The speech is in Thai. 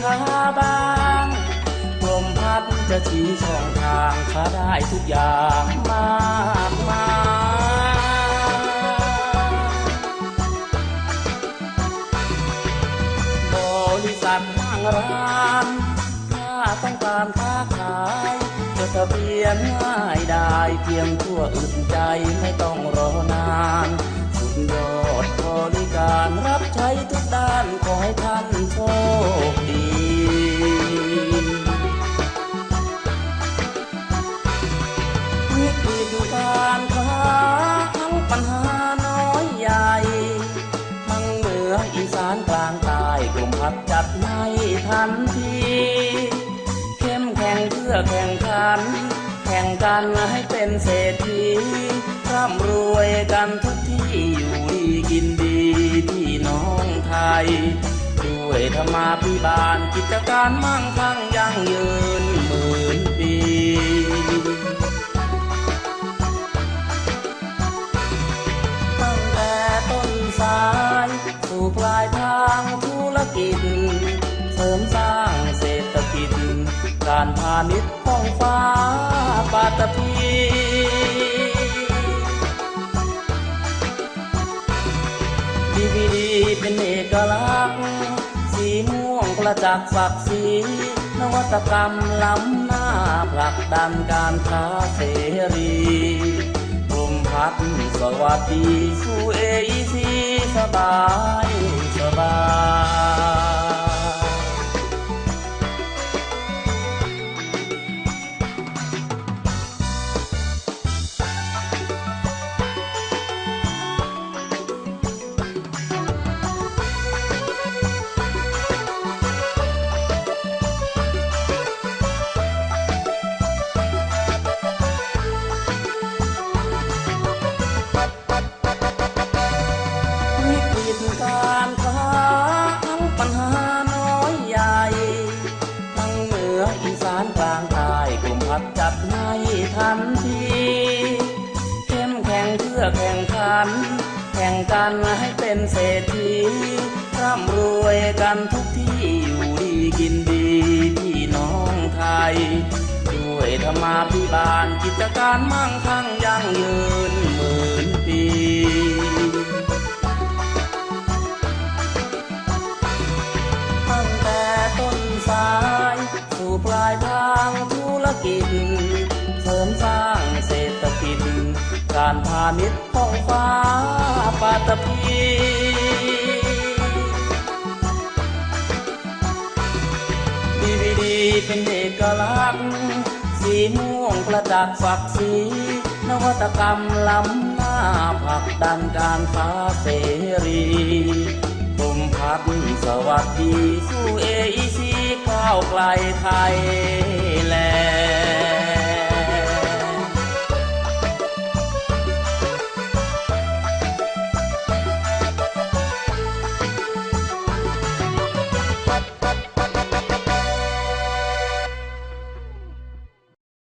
ค้าบ้างกรมพัฒน์จะชี้ช่องทางค้าได้ทุกอย่างมากมายบริษัทห้างร้านถ้าต้องการค้าขายจดทะเบียนง่ายได้เพียงทั่วอื่นใจไม่ต้องรอนาน สุดยอดบริการ ผัดจัดให้ทันที เข้มแข็งเพื่อแข่งขัน แข่งกันให้เป็นเศรษฐีร่ำรวยกันทุกที่อยู่ดีกินดีพี่น้องไทย ด้วยธรรมาภิบาลกิจการมั่งคั่งยั่งยืนหมื่นปีตั้งแต่ต้นสายสู่ปลายทางธุ กิจ เสริมสร้างเศรษฐกิจ การพาณิชย์ท้องฟ้าปาตพีดีวีดีเป็นเอกลักษณ์ สีม่วงประจักษ์ศักดิ์ศรีนวัตกรรมล้ำหน้าผลักดันการค้าเสรีกลุ่มพัฒน์สวัสดีสู่เอซีสบาย สบายานกลางใต้กลุ่มพัดจัดให้ทันทีเข้มแข็งเพื่อแข่งขัน แข่งกันให้เป็นเศรษฐีร่ำรวยกันทุกที่อยู่ดีกินดีพี่น้องไทย ด้วยธรรมาภิบาลกิจการมั่งคั่งยั่งยืน การพาณิชย์ท้องฟ้าปาตพีดีวีดีเป็นเอกลักษณ์ สีม่วงประจักษ์ศักดิ์ศรีนวัตกรรมล้ำหน้าผลักดันการค้าเสรีกลุ่มพัฒน์สวัสดี สู่เอซีก้าวไกลไทย